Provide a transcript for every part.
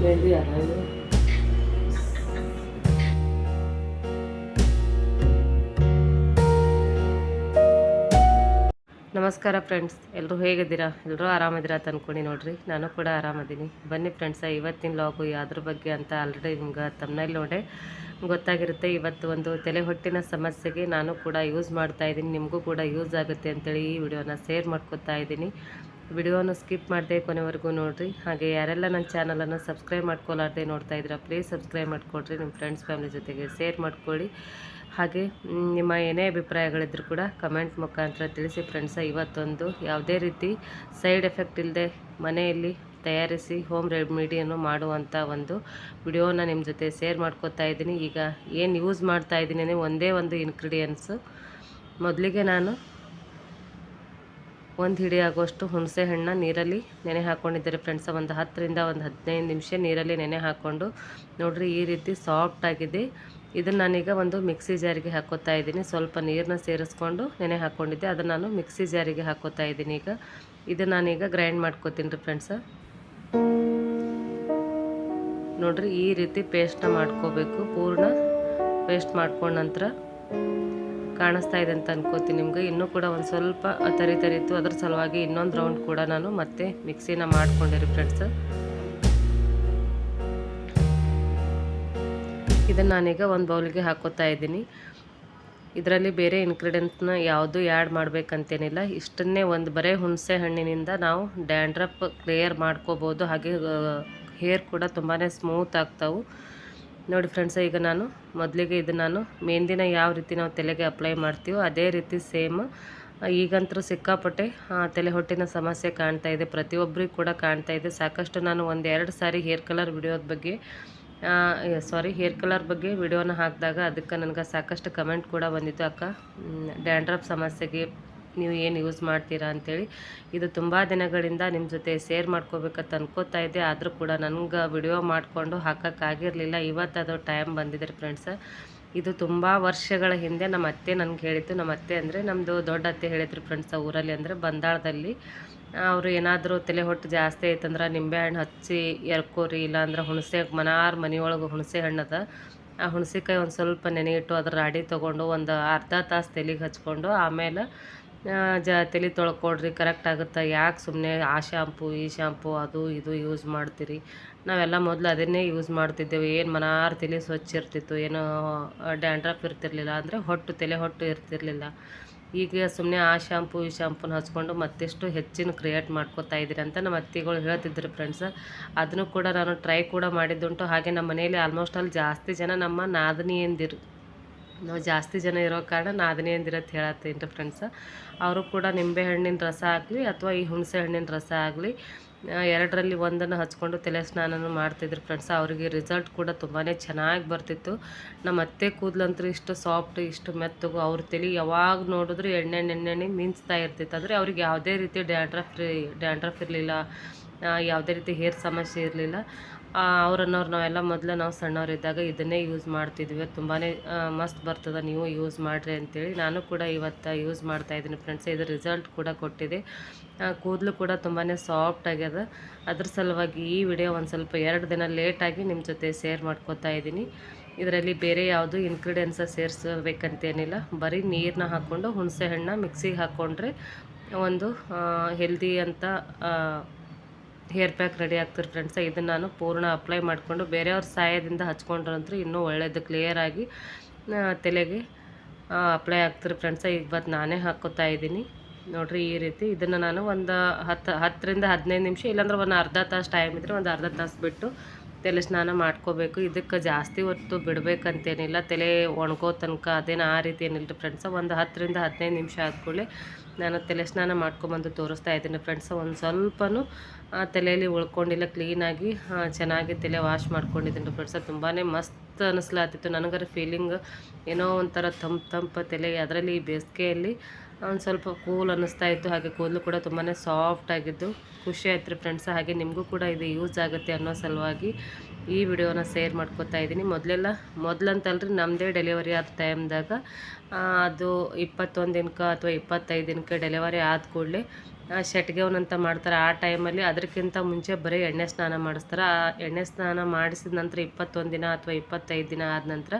ನಮಸ್ಕಾರ ಫ್ರೆಂಡ್ಸ್ ಎಲ್ಲರೂ ಹೇಗಿದ್ದೀರಾ? ಎಲ್ಲರೂ ಆರಾಮಿದ್ದೀರಾ ಅಂತ ನೋಡ್ರಿ. ನಾನು ಕೂಡ ಆರಾಮದೀನಿ. ಬನ್ನಿ ಫ್ರೆಂಡ್ಸ ಇವತ್ತಿನ ಲಾಗು ಯಾವ್ದ್ರ ಬಗ್ಗೆ ಅಂತ ಆಲ್ರೆಡಿ ನಿಮ್ಗೆ ತಮ್ಮನಲ್ಲಿ ನೋಡೆ. ಗೊತ್ತಾಗಿರುತ್ತೆ, ಇವತ್ತು ಒಂದು ತಲೆ ಹೊಟ್ಟಿನ ಸಮಸ್ಯೆಗೆ ನಾನು ಕೂಡ ಯೂಸ್ ಮಾಡ್ತಾ ಇದ್ದೀನಿ. ನಿಮಗೂ ಕೂಡ ಯೂಸ್ ಆಗುತ್ತೆ ಅಂತೇಳಿ ಈ ವಿಡಿಯೋನ ಶೇರ್ ಮಾಡ್ಕೊತಾ ಇದ್ದೀನಿ. ವಿಡಿಯೋನ ಸ್ಕಿಪ್ ಮಾಡದೆ ಕೊನೆವರೆಗೂ ನೋಡಿರಿ. ಹಾಗೆ ಯಾರೆಲ್ಲ ನನ್ನ ಚಾನಲನ್ನು ಸಬ್ಸ್ಕ್ರೈಬ್ ಮಾಡ್ಕೊಲಾರ್ದೆ ನೋಡ್ತಾ ಇದ್ದೀರಾ ಪ್ಲೀಸ್ ಸಬ್ಸ್ಕ್ರೈಬ್ ಮಾಡ್ಕೊಳ್ರಿ ನಿಮ್ಮ ಫ್ರೆಂಡ್ಸ್ ಫ್ಯಾಮಿಲಿ ಜೊತೆಗೆ ಶೇರ್ ಮಾಡ್ಕೊಳ್ಳಿ. ಹಾಗೆ ನಿಮ್ಮ ಏನೇ ಅಭಿಪ್ರಾಯಗಳಿದ್ರು ಕೂಡ ಕಮೆಂಟ್ ಮುಖಾಂತರ ತಿಳಿಸಿ ಫ್ರೆಂಡ್ಸ ಇವತ್ತೊಂದು ಯಾವುದೇ ರೀತಿ ಸೈಡ್ ಎಫೆಕ್ಟ್ ಇಲ್ಲದೆ ಮನೆಯಲ್ಲಿ ತಯಾರಿಸಿ ಹೋಮ್ ರೆಮಿಡಿಯನ್ನು ಮಾಡುವಂಥ ಒಂದು ವಿಡಿಯೋನ ನಿಮ್ಮ ಜೊತೆ ಶೇರ್ ಮಾಡ್ಕೊತಾ ಇದ್ದೀನಿ. ಈಗ ಏನು ಯೂಸ್ ಮಾಡ್ತಾ ಇದ್ದೀನಿ ಒಂದೇ ಒಂದು ಇನ್ಗ್ರೀಡಿಯೆಂಟ್ಸು ಮೊದಲಿಗೆ ನಾನು ಒಂದು ಹಿಡಿ ಆಗುವಷ್ಟು ಹುಣಸೆ ಹಣ್ಣು ನೀರಲ್ಲಿ ನೆನೆ ಹಾಕ್ಕೊಂಡಿದ್ದಾರೆ ಫ್ರೆಂಡ್ಸ. ಒಂದು ಹತ್ತರಿಂದ ಒಂದು ಹದಿನೈದು ನಿಮಿಷ ನೀರಲ್ಲಿ ನೆನೆ ಹಾಕ್ಕೊಂಡು ನೋಡಿರಿ ಈ ರೀತಿ ಸಾಫ್ಟ್ ಆಗಿದೆ. ಇದನ್ನು ನಾನೀಗ ಒಂದು ಮಿಕ್ಸಿ ಜಾರಿಗೆ ಹಾಕೋತಾ ಇದ್ದೀನಿ. ಸ್ವಲ್ಪ ನೀರನ್ನ ಸೇರಿಸ್ಕೊಂಡು ನೆನೆ ಹಾಕ್ಕೊಂಡಿದ್ದೆ ಅದನ್ನು ನಾನು ಮಿಕ್ಸಿ ಜಾರಿಗೆ ಹಾಕೋತಾ ಇದ್ದೀನಿ ಈಗ. ಇದು ನಾನೀಗ ಗ್ರೈಂಡ್ ಮಾಡ್ಕೋತೀನಿ ರೀ ಫ್ರೆಂಡ್ಸ. ನೋಡಿರಿ ಈ ರೀತಿ ಪೇಸ್ಟ್ನ ಮಾಡ್ಕೋಬೇಕು. ಪೂರ್ಣ ಪೇಸ್ಟ್ ಮಾಡ್ಕೊಂಡ ನಂತರ ಕಾಣಿಸ್ತಾ ಇದೆ ಅಂತ ಅನ್ಕೋತೀನಿ ನಿಮ್ಗೆ. ಇನ್ನೂ ಕೂಡ ಒಂದು ಸ್ವಲ್ಪ ತರಿ ತರಿತು ಅದ್ರ ಸಲುವಾಗಿ ಇನ್ನೊಂದು ರೌಂಡ್ ಕೂಡ ನಾನು ಮತ್ತೆ ಮಿಕ್ಸಿನ ಮಾಡ್ಕೊಂಡಿರಿ ಫ್ರೆಂಡ್ಸ್ ಇದನ್ನು ನಾನೀಗ ಒಂದು ಬೌಲ್ಗೆ ಹಾಕೋತಾ ಇದ್ದೀನಿ. ಇದರಲ್ಲಿ ಬೇರೆ ಇನ್ಗ್ರೀಡಿಯೆಂಟ್ಸ್ನ ಯಾವುದು ಆ್ಯಡ್ ಮಾಡಬೇಕಂತೇನಿಲ್ಲ. ಇಷ್ಟನ್ನೇ ಒಂದು ಬರೇ ಹುಣಸೆ ಹಣ್ಣಿನಿಂದ ನಾವು ಡ್ಯಾಂಡ್ರಪ್ ಕ್ಲಿಯರ್ ಮಾಡ್ಕೋಬೋದು. ಹಾಗೆ ಹೇರ್ ಕೂಡ ತುಂಬಾ ಸ್ಮೂತ್ ಆಗ್ತಾವೆ. ನೋಡಿ ಫ್ರೆಂಡ್ಸ್ ಈಗ ನಾನು ಮೊದಲಿಗೆ ಇದು ನಾನು ಮೆಹಂದಿನ ಯಾವ ರೀತಿ ನಾವು ತಲೆಗೆ ಅಪ್ಲೈ ಮಾಡ್ತೀವೋ ಅದೇ ರೀತಿ ಸೇಮ್ ಈಗಂತರೂ ಸಿಕ್ಕಾಪಟ್ಟೆ ತಲೆ ಹೊಟ್ಟಿನ ಸಮಸ್ಯೆ ಕಾಣ್ತಾ ಇದೆ. ಪ್ರತಿಯೊಬ್ಬರಿಗೂ ಕೂಡ ಕಾಣ್ತಾ ಇದೆ. ಸಾಕಷ್ಟು ನಾನು ಒಂದೆರಡು ಸಾರಿ ಹೇರ್ ಕಲರ್ ವಿಡಿಯೋದ ಬಗ್ಗೆ ಸಾರಿ ಹೇರ್ ಕಲರ್ ಬಗ್ಗೆ ವಿಡಿಯೋನ ಹಾಕಿದಾಗ ಅದಕ್ಕೆ ನನಗೆ ಸಾಕಷ್ಟು ಕಮೆಂಟ್ ಕೂಡ ಬಂದಿತ್ತು. ಅಕ್ಕ ಡ್ಯಾಂಡ್ರಫ್ ಸಮಸ್ಯೆಗೆ ನೀವು ಏನು ಯೂಸ್ ಮಾಡ್ತೀರಾ ಅಂತೇಳಿ ಇದು ತುಂಬ ದಿನಗಳಿಂದ ನಿಮ್ಮ ಜೊತೆ ಶೇರ್ ಮಾಡ್ಕೋಬೇಕಂತ ಅನ್ಕೋತಾ ಇದ್ದೆ. ಆದರೂ ಕೂಡ ನನಗೆ ವಿಡಿಯೋ ಮಾಡಿಕೊಂಡು ಹಾಕೋಕ್ಕಾಗಿರಲಿಲ್ಲ ಇವತ್ತು ಅದು ಟೈಮ್ ಬಂದಿದೆ ಫ್ರೆಂಡ್ಸ್ ಇದು ತುಂಬ ವರ್ಷಗಳ ಹಿಂದೆ ನಮ್ಮ ಅತ್ತೆ ನನಗೆ ಹೇಳಿತ್ತು. ನಮ್ಮ ಅತ್ತೆ ಅಂದರೆ ನಮ್ಮದು ದೊಡ್ಡ ಅತ್ತೆ ಹೇಳಿದ್ರು ಫ್ರೆಂಡ್ಸ್ ಊರಲ್ಲಿ ಅಂದರೆ ಬಂದಾಳದಲ್ಲಿ. ಅವರು ಏನಾದರೂ ತಲೆ ಹೊಟ್ಟು ಜಾಸ್ತಿ ಐತಂದ್ರೆ ನಿಂಬೆಹಣ್ಣು ಹಚ್ಚಿ ಎರ್ಕೋರಿ, ಇಲ್ಲಾಂದ್ರೆ ಹುಣಸೆ, ಮನಾರ್ ಮನೆಯೊಳಗೆ ಹುಣಸೆ ಹಣ್ಣದ ಆ ಹುಣಸೆಕಾಯಿ ಒಂದು ಸ್ವಲ್ಪ ನೆನೆ ಇಟ್ಟು ಅದ್ರ ರಾಡಿ ತೊಗೊಂಡು ಒಂದು ಅರ್ಧ ತಾಸು ತಲೆಗೆ ಹಚ್ಕೊಂಡು ಆಮೇಲೆ ಜ, ತಲೆ ತೊಳ್ಕೊಡ್ರಿ ಕರೆಕ್ಟ್ ಆಗುತ್ತೆ? ಯಾಕೆ ಸುಮ್ಮನೆ ಆ ಶ್ಯಾಂಪು ಈ ಶ್ಯಾಂಪು ಅದು, ಇದು ಯೂಸ್ ಮಾಡ್ತೀರಿ? ನಾವೆಲ್ಲ ಮೊದಲು ಅದನ್ನೇ ಯೂಸ್ ಮಾಡ್ತಿದ್ದೆವು. ಏನು ಮನಾರ್ ತಲೆ ಸ್ವಚ್ಛ ಇರ್ತಿತ್ತು, ಏನು ಡ್ಯಾಂಡ್ರಫ್ ಇರ್ತಿರ್ಲಿಲ್ಲ ಅಂದರೆ ಹೊಟ್ಟು, ತಲೆ ಹೊಟ್ಟು ಇರ್ತಿರ್ಲಿಲ್ಲ. ಈಗ ಸುಮ್ಮನೆ ಆ ಶ್ಯಾಂಪು ಈ ಶ್ಯಾಂಪುನ ಹಚ್ಕೊಂಡು ಮತ್ತೆಷ್ಟು ಹೆಚ್ಚಿನ ಕ್ರಿಯೇಟ್ ಮಾಡ್ಕೋತಾ ಇದ್ದೀರಿ ಅಂತ ನಮ್ಮ ಅತ್ತಿಗಳು ಹೇಳ್ತಿದ್ರು ಫ್ರೆಂಡ್ಸ್ ಅದನ್ನು ಕೂಡ ನಾನು ಟ್ರೈ ಕೂಡ ಮಾಡಿದ್ದುಂಟು. ಹಾಗೆ ನಮ್ಮ ಮನೆಯಲ್ಲಿ ಆಲ್ಮೋಸ್ಟ್ ಅಲ್ಲಿ ಜಾಸ್ತಿ ಜನ ನಮ್ಮ ನಾದಿನಿಯಂದಿರು. ನಾವು ಜಾಸ್ತಿ ಜನ ಇರೋ ಕಾರಣ ನಾದಿನಿ ಅಂದಿರತ್ತೆ ಹೇಳತ್ತೀನಿ ರೀ ಫ್ರೆಂಡ್ಸ ಅವರು ಕೂಡ ನಿಂಬೆ ಹಣ್ಣಿನ ರಸ ಆಗಲಿ ಅಥವಾ ಈ ಹುಣಸೆ ಹಣ್ಣಿನ ರಸ ಆಗಲಿ ಎರಡರಲ್ಲಿ ಒಂದನ್ನು ಹಚ್ಕೊಂಡು ತಲೆ ಸ್ನಾನನೂ ಮಾಡ್ತಿದ್ರು ಫ್ರೆಂಡ್ಸ್ ಅವರಿಗೆ ರಿಸಲ್ಟ್ ಕೂಡ ತುಂಬಾ ಚೆನ್ನಾಗಿ ಬರ್ತಿತ್ತು. ನಮ್ಮ ಅತ್ತೆ ಕೂದಲಂತೂ ಇಷ್ಟು ಸಾಫ್ಟ್ ಇಷ್ಟು ಮೆತ್ತಗೂ, ಅವ್ರ ತಲೆ ಯಾವಾಗ ನೋಡಿದ್ರು ಎಣ್ಣೆ ಮಿಂಚ್ತಾ ಇರ್ತಿತ್ತು. ಅಂದರೆ ಅವ್ರಿಗೆ ಯಾವುದೇ ರೀತಿ ಡ್ಯಾಂಡ್ರಫ್ ಡ್ಯಾಂಡ್ರಫ್ ಇರಲಿಲ್ಲ. ಯಾವುದೇ ರೀತಿ ಹೇರ್ ಸಮಸ್ಯೆ ಇರಲಿಲ್ಲ. ಅವ್ರನ್ನೋರು ನಾವೆಲ್ಲ ಮೊದಲು ನಾವು ಸಣ್ಣವರಿದ್ದಾಗ ಇದನ್ನೇ ಯೂಸ್ ಮಾಡ್ತಿದ್ವಿ. ತುಂಬಾ ಮಸ್ತ್ ಬರ್ತದೆ ನೀವು ಯೂಸ್ ಮಾಡಿರಿ ಅಂತೇಳಿ ನಾನು ಕೂಡ ಇವತ್ತು ಯೂಸ್ ಮಾಡ್ತಾ ಇದ್ದೀನಿ ಫ್ರೆಂಡ್ಸ್ ಇದು ರಿಸಲ್ಟ್ ಕೂಡ ಕೊಟ್ಟಿದೆ. ಕೂದಲು ಕೂಡ ತುಂಬಾ ಸಾಫ್ಟ್ ಆಗ್ಯದ. ಅದ್ರ ಸಲುವಾಗಿ ಈ ವಿಡಿಯೋ ಒಂದು ಸ್ವಲ್ಪ ಎರಡು ದಿನ ಲೇಟಾಗಿ ನಿಮ್ಮ ಜೊತೆ ಶೇರ್ ಮಾಡ್ಕೋತಾ ಇದ್ದೀನಿ. ಇದರಲ್ಲಿ ಬೇರೆ ಯಾವುದು ಇನ್ಗ್ರೀಡಿಯೆಂಟ್ಸ ಸೇರಿಸಬೇಕಂತೇನಿಲ್ಲ. ಬರೀ ನೀರನ್ನ ಹಾಕ್ಕೊಂಡು ಹುಣಸೆ ಹಣ್ಣು ಮಿಕ್ಸಿಗೆ ಹಾಕ್ಕೊಂಡ್ರೆ ಒಂದು ಹೆಲ್ದಿ ಅಂತ ಹೇರ್ ಪ್ಯಾಕ್ ರೆಡಿ ಆಗ್ತಿರಿ ಫ್ರೆಂಡ್ಸ ಇದನ್ನು ನಾನು ಪೂರ್ಣ ಅಪ್ಲೈ ಮಾಡಿಕೊಂಡು ಬೇರೆಯವ್ರ ಸಹಾಯದಿಂದ ಹಚ್ಕೊಂಡ್ರಂತೂ ಇನ್ನೂ ಒಳ್ಳೆಯದು ಕ್ಲಿಯರಾಗಿ ತಲೆಗೆ ಅಪ್ಲೈ ಆಗ್ತಿರಿ ಫ್ರೆಂಡ್ಸ ಬತ್ ನಾನೇ ಹಾಕೋತಾ ಇದ್ದೀನಿ. ನೋಡಿರಿ ಈ ರೀತಿ ಇದನ್ನು ನಾನು ಒಂದು ಹತ್ತು ಹತ್ತರಿಂದ ಹದಿನೈದು ನಿಮಿಷ ಇಲ್ಲಾಂದ್ರೆ ಒಂದು ಅರ್ಧ ತಾಸು ಟೈಮ್ ಇದ್ದರೆ ಒಂದು ಅರ್ಧ ತಾಸು ಬಿಟ್ಟು ತಲೆ ಸ್ನಾನ ಮಾಡ್ಕೋಬೇಕು. ಇದಕ್ಕೆ ಜಾಸ್ತಿ ಹೊತ್ತು ಬಿಡಬೇಕಂತೇನಿಲ್ಲ. ತಲೆ ಒಣಗೋ ತನಕ ಅದೇನು ಆ ರೀತಿ ಏನಿಲ್ಲ ಫ್ರೆಂಡ್ಸ ಒಂದು ಹತ್ತರಿಂದ ಹದಿನೈದು ನಿಮಿಷ ಆದ್ಕೊಳ್ಳಿ ನಾನು ತಲೆ ಸ್ನಾನ ಮಾಡ್ಕೊಂಬಂದು ತೋರಿಸ್ತಾ ಇದ್ದೀನಿ ಫ್ರೆಂಡ್ಸ ಒಂದು ಸ್ವಲ್ಪನೂ ತಲೆಯಲ್ಲಿ ಉಳ್ಕೊಂಡಿಲ್ಲ. ಕ್ಲೀನಾಗಿ ಚೆನ್ನಾಗಿ ತಲೆ ವಾಶ್ ಮಾಡ್ಕೊಂಡಿದ್ದೀನಿ ಫ್ರೆಂಡ್ಸ ತುಂಬಾ ಮಸ್ತ್ ಅನಿಸ್ಲಾತಿತ್ತು. ನನಗರ ಫೀಲಿಂಗ್ ಏನೋ ಒಂಥರ ತಂಪು ತಂಪು ತಲೆ, ಅದರಲ್ಲಿ ಈ ಬೇಸಿಗೆಯಲ್ಲಿ ಒಂದು ಸ್ವಲ್ಪ ಕೂಲ್ ಅನ್ನಿಸ್ತಾ ಇತ್ತು. ಹಾಗೆ ಕೂದಲು ಕೂಡ ತುಂಬಾ ಸಾಫ್ಟ್ ಆಗಿದ್ದು ಖುಷಿ ಆಯ್ತು ರೀ ಫ್ರೆಂಡ್ಸ್ ಹಾಗೆ ನಿಮಗೂ ಕೂಡ ಇದು ಯೂಸ್ ಆಗುತ್ತೆ ಅನ್ನೋ ಸಲುವಾಗಿ ಈ ವಿಡಿಯೋನ ಶೇರ್ ಮಾಡ್ಕೊತಾ ಇದ್ದೀನಿ. ಮೊದಲೆಲ್ಲ, ಮೊದಲಂತಲ್ರಿ ನಮ್ಮದೇ ಡೆಲಿವರಿ ಆದ ಟೈಮ್ದಾಗ ಅದು ಇಪ್ಪತ್ತೊಂದು ದಿನಕ್ಕೆ ಅಥವಾ ಇಪ್ಪತ್ತೈದು ದಿನಕ್ಕೆ ಡೆಲಿವರಿ ಆದ ಕೂಡಲೇ ಶೆಟ್ಗೆವನಂತ ಮಾಡ್ತಾರೆ. ಆ ಟೈಮಲ್ಲಿ ಅದಕ್ಕಿಂತ ಮುಂಚೆ ಬರೀ ಎಣ್ಣೆ ಸ್ನಾನ ಮಾಡಿಸ್ತಾರೆ. ಆ ಎಣ್ಣೆ ಸ್ನಾನ ಮಾಡಿಸಿದ ನಂತರ ಇಪ್ಪತ್ತೊಂದು ದಿನ ಅಥವಾ ಇಪ್ಪತ್ತೈದು ದಿನ ಆದ ನಂತರ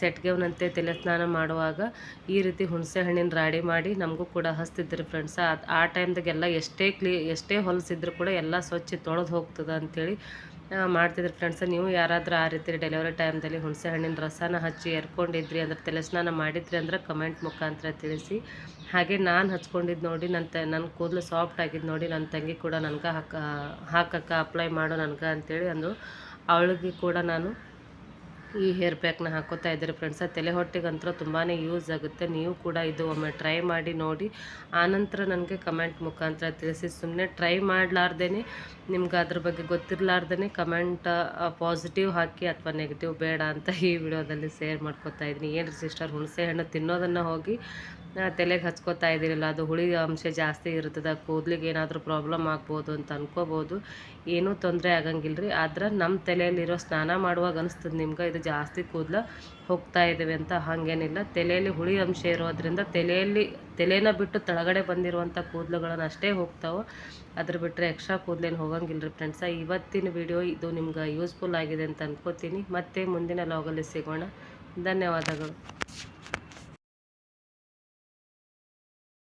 ಸೆಟ್ಗೆವ್ನಂತೆ ತಲೆ ಸ್ನಾನ ಮಾಡುವಾಗ ಈ ರೀತಿ ಹುಣಸೆ ಹಣ್ಣಿನ ರಾಡಿ ಮಾಡಿ ನಮಗೂ ಕೂಡ ಹಚ್ತಿದ್ರು ಫ್ರೆಂಡ್ಸ್ ಆ ಟೈಮ್ದಾಗೆಲ್ಲ ಎಷ್ಟೇ ಕ್ಲೀ, ಎಷ್ಟೇ ಹೊಲಸಿದ್ರು ಕೂಡ ಎಲ್ಲ ಸ್ವಚ್ಛ ತೊಳೆದು ಹೋಗ್ತದೆ ಅಂಥೇಳಿ ಮಾಡ್ತಿದ್ರು ಫ್ರೆಂಡ್ಸ್ ನೀವು ಯಾರಾದರೂ ಆ ರೀತಿ ಡೆಲಿವರಿ ಟೈಮ್ದಲ್ಲಿ ಹುಣಸೆ ಹಣ್ಣಿನ ರಸನ ಹಚ್ಚಿ ಎರ್ಕೊಂಡಿದ್ರಿ ಅಂದ್ರೆ, ತಲೆ ಸ್ನಾನ ಮಾಡಿದ್ರಿ ಅಂದ್ರೆ ಕಮೆಂಟ್ ಮುಖಾಂತರ ತಿಳಿಸಿ. ಹಾಗೆ ನಾನು ಹಚ್ಕೊಂಡಿದ್ದು ನೋಡಿ ನನ್ನ ತ ನನ್ನ ಕೂದಲು ಸಾಫ್ಟ್ ಆಗಿದ್ದು ನೋಡಿ ನನ್ನ ತಂಗಿ ಕೂಡ ನನಗೆ ಹಾಕ, ಹಾಕಕ್ಕೆ ಅಪ್ಲೈ ಮಾಡು ನನಗೆ ಅಂತೇಳಿ ಅಂದರು. ಅವಳಿಗೆ ಕೂಡ ನಾನು ಈ ಹೇರ್ ಪ್ಯಾಕ್ನ ಹಾಕೋತಾ ಇದ್ದಾರೆ ಫ್ರೆಂಡ್ಸ್ ತಲೆ ಹೊಟ್ಟೆಗಂತೂ ತುಂಬಾ ಯೂಸ್ ಆಗುತ್ತೆ. ನೀವು ಕೂಡ ಇದು ಒಮ್ಮೆ ಟ್ರೈ ಮಾಡಿ ನೋಡಿ. ಆನಂತರ ನನಗೆ ಕಮೆಂಟ್ ಮುಖಾಂತರ ತಿಳಿಸಿ. ಸುಮ್ಮನೆ ಟ್ರೈ ಮಾಡಲಾರ್ದೇ ನಿಮ್ಗೆ ಅದ್ರ ಬಗ್ಗೆ ಗೊತ್ತಿರಲಾರ್ದೇ ಕಮೆಂಟ್ ಪಾಸಿಟಿವ್ ಹಾಕಿ ಅಥವಾ ನೆಗೆಟಿವ್ ಬೇಡ ಅಂತ ಈ ವಿಡಿಯೋದಲ್ಲಿ ಶೇರ್ ಮಾಡ್ಕೋತಾ ಇದ್ದೀನಿ. ಏನು ಸಿಸ್ಟರ್ ಹುಣಸೆ ಹಣ್ಣು ತಿನ್ನೋದನ್ನು ಹೋಗಿ ತಲೆಗೆ ಹಚ್ಕೋತಾ ಇದ್ದೀರಲ್ಲ, ಅದು ಹುಳಿ ಅಂಶ ಜಾಸ್ತಿ ಇರ್ತದೆ ಕೂದಲಿಗೆ ಏನಾದರೂ ಪ್ರಾಬ್ಲಮ್ ಆಗ್ಬೋದು ಅಂತ ಅನ್ಕೋಬೋದು. ಏನೂ ತೊಂದರೆ ಆಗಂಗಿಲ್ಲ ರೀ ಆದ್ರೆ ನಮ್ಮ ತಲೆಯಲ್ಲಿರೋ ಸ್ನಾನ ಮಾಡುವಾಗ ಅನಿಸ್ತದೆ ನಿಮ್ಗೆ, ಇದು ಜಾಸ್ತಿ ಕೂದಲು ಹೋಗ್ತಾ ಇದ್ದೇವೆ ಅಂತ ಹಾಗೇನಿಲ್ಲ. ತಲೆಯಲ್ಲಿ ಹುಳಿ ಅಂಶ ಇರೋದ್ರಿಂದ ತಲೆಯಲ್ಲಿ, ತಲೆನ ಬಿಟ್ಟು ತಳಗಡೆ ಬಂದಿರುವಂಥ ಕೂದಲುಗಳನ್ನು ಅಷ್ಟೇ ಹೋಗ್ತಾವೆ. ಅದ್ರ ಬಿಟ್ಟರೆ ಎಕ್ಸ್ಟ್ರಾ ಕೂದಲೇನು ಹೋಗಂಗಿಲ್ಲ ರೀ ಫ್ರೆಂಡ್ಸ ಇವತ್ತಿನ ವಿಡಿಯೋ ಇದು ನಿಮ್ಗೆ ಯೂಸ್ಫುಲ್ ಆಗಿದೆ ಅಂತ ಅನ್ಕೋತೀನಿ. ಮತ್ತೆ ಮುಂದಿನ ಲಾಗಲ್ಲಿ ಸಿಗೋಣ. ಧನ್ಯವಾದಗಳು.